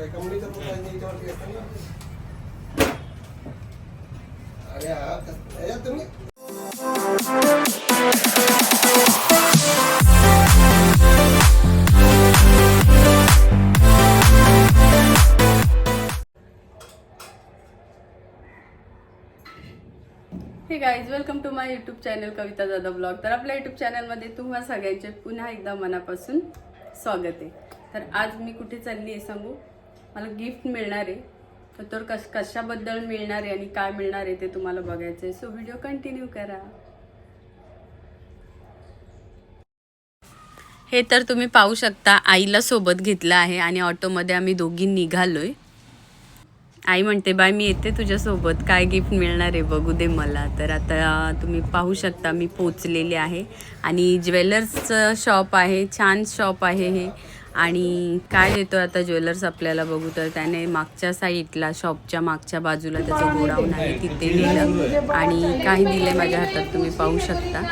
आहे कमळीचं फुल आहे याच्यावरती ना अरे हा याच्यात तुम्ही हे guys welcome to my YouTube channel Kavita Jadhav blog तर आपल्या यूट्यूब चॅनलमध्ये तुम्हा सगळ्यांचे पुन्हा एकदा मनापासून स्वागत आहे. तर आज मी कुठे चालली आहे सांगू? मला गिफ्ट मिळणार. आहे तर कश कशाबद्दल मिळणार आहे आणि काय मिळणार आहे ते तुम्हाला बघायचं आहे सो व्हिडिओ कंटिन्यू करा. हे तर तुम्ही पाहू शकता आईला सोबत घेतलं आहे आणि ऑटोमध्ये आम्ही दोघी निघालोय. आई म्हणते बाय मी येते तुझ्यासोबत. काय गिफ्ट मिळणार आहे? बघू दे मला. तर आता तुम्ही पाहू शकता मी पोचलेले आहे. आणि ज्वेलर्सचं शॉप आहे छान शॉप आहे हे. आणि काय देतो आता ज्वेलर्स आपल्याला बघू तर त्याने मागच्या साईडला शॉपच्या मागच्या बाजूला त्याचं गोडाऊन आहे तिथे नेलं. आणि काही दिले माझ्या हातात तुम्ही पाहू शकता.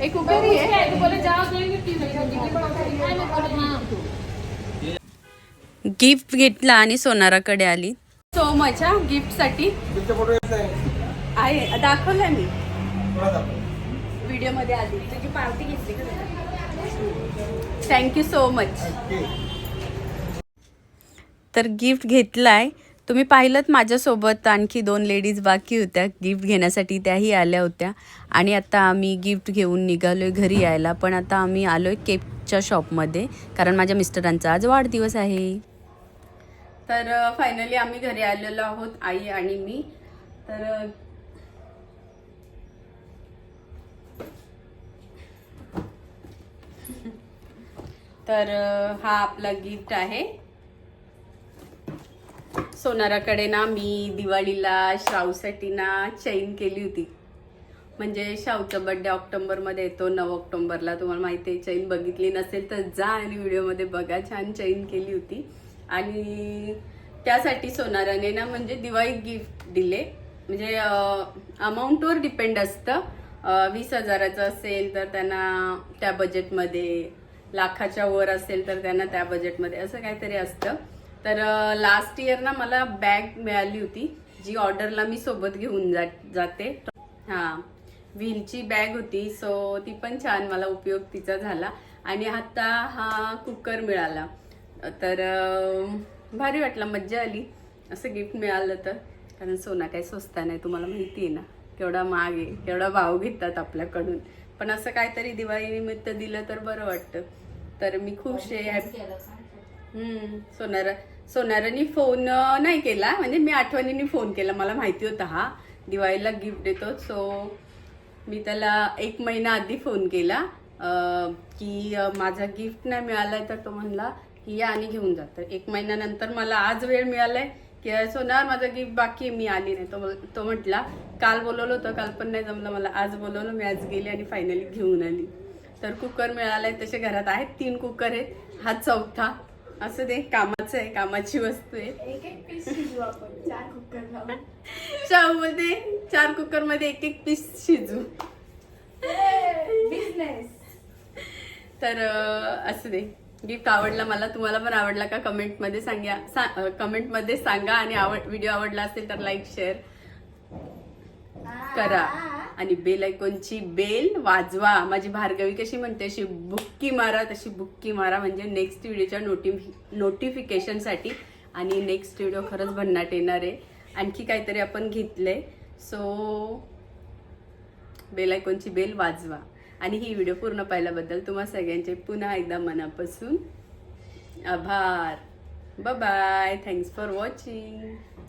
एक गिफ्ट घेतला आणि सोनाराकडे आली. सो मच हा गिफ्टसाठी. गिफ्टचे फोटो येत नाही आहे दाखवलंय मी. थोडा दाखव. व्हिडिओमध्ये आली. तुझी पार्टी घेतली थँक्यू सो मच. तर गिफ्ट घेतलाय. तुम्ही पाहिलं माझ्यासोबत आणखी दोन लेडीज बाकी होत्या. गिफ्ट घेण्यासाठी त्याही आल्या होत्या. आणि आता आम्ही गिफ्ट घेऊन निघालोय घरी यायला. पण आता आम्ही आलोय केकच्या शॉपमध्ये कारण माझ्या मिस्टरांचा आज वाढदिवस आहे. तर फायनली आम्ही घरी आलेलो आहोत आई आणि मी. तर तर हा आपला गिफ्ट आहे. सोनाराकडे ना मी दिवाळीला श्रावसाठी ना चैन केली होती. म्हणजे शाहूचा बड्डे ऑक्टोबरमध्ये येतो नऊ ऑक्टोबरला. तुम्हाला माहिती आहे चैन बघितली नसेल तर जा आणि व्हिडिओमध्ये बघा छान चैन केली होती. आणि त्यासाठी सोनाराने ना म्हणजे दिवाळी गिफ्ट दिले. म्हणजे अमाऊंटवर डिपेंड असतं. वीस हजाराचं असेल तर त्यांना त्या बजेटमध्ये लाखाच्या वर असेल तर त्यांना त्या बजेटमध्ये असं काहीतरी असतं. तर लास्ट इयर ना मला बॅग मिळाली होती जी ऑर्डरला मी सोबत घेऊन जा जाते. हां. व्हीलची बॅग होती सो ती पण छान मला उपयोग तिचा झाला. आणि आता हा कुकर मिळाला. तर भारी वाटला मज्जा आली. असं गिफ्ट मिळालं तर. कारण सोना काही स्वस्त नाही तुम्हाला माहिती आहे ना. केवढा माग आहे केवढा भाव घेतात आपल्याकडून. पण असं काहीतरी दिवाळी निमित्त दिलं तर बरं वाटतं. तर मी खुश आहे हम्म सोनार सोनाराने फोन नाही केला. म्हणजे मी आठवणीने फोन केला. मला माहिती होता हा. दिवाळीला गिफ्ट देतो. सो मी त्याला एक महिना आधी फोन केला. की माझा गिफ्ट नाही मिळालाय तर तो म्हणला की या आणि घेऊन जा. तर एक महिन्यानंतर मला आज वेळ मिळालाय. की सोनार माझा गिफ्ट बाकी मी आली नाही. तो तो म्हटला काल बोलवलं होतं काल पण नाही जमलं मला. आज बोलवलं मी आज गेली आणि फायनली घेऊन आली. तर कुकर मिळालाय तसे घरात आहेत तीन कुकर आहेत. हा चौथा. असं ते कामाचं आहे कामाची वस्तू आहे. एक एक पीस शिजू आपण चार कुकर शाहूमध्ये चार कुकरमध्ये एक एक पीस शिजू. बिझनेस तर असं दे. गिफ्ट आवडला मला. तुम्हाला पण आवडला का? कमेंटमध्ये सांगा. सा, कमेंटमध्ये सांगा आणि आवड व्हिडिओ आवडला असेल तर लाईक शेअर करा. आणि बेल आयकॉनची बेल वाजवा. माझी भार्गवी कशी म्हणते अशी बुक्की मारा तशी बुक्की मारा. म्हणजे नेक्स्ट व्हिडिओच्या नोटिफि नोटिफिकेशनसाठी आणि नेक्स्ट व्हिडिओ खरंच भन्नाट येणार आहे. आणखी काहीतरी आपण घेतलंय. सो बेल आयकॉनची बेल वाजवा. आणि ही व्हिडिओ पूर्ण पाहिल्याबद्दल तुम्हा सगळ्यांचे पुन्हा एकदा मनापासून आभार. Bye thanks for watching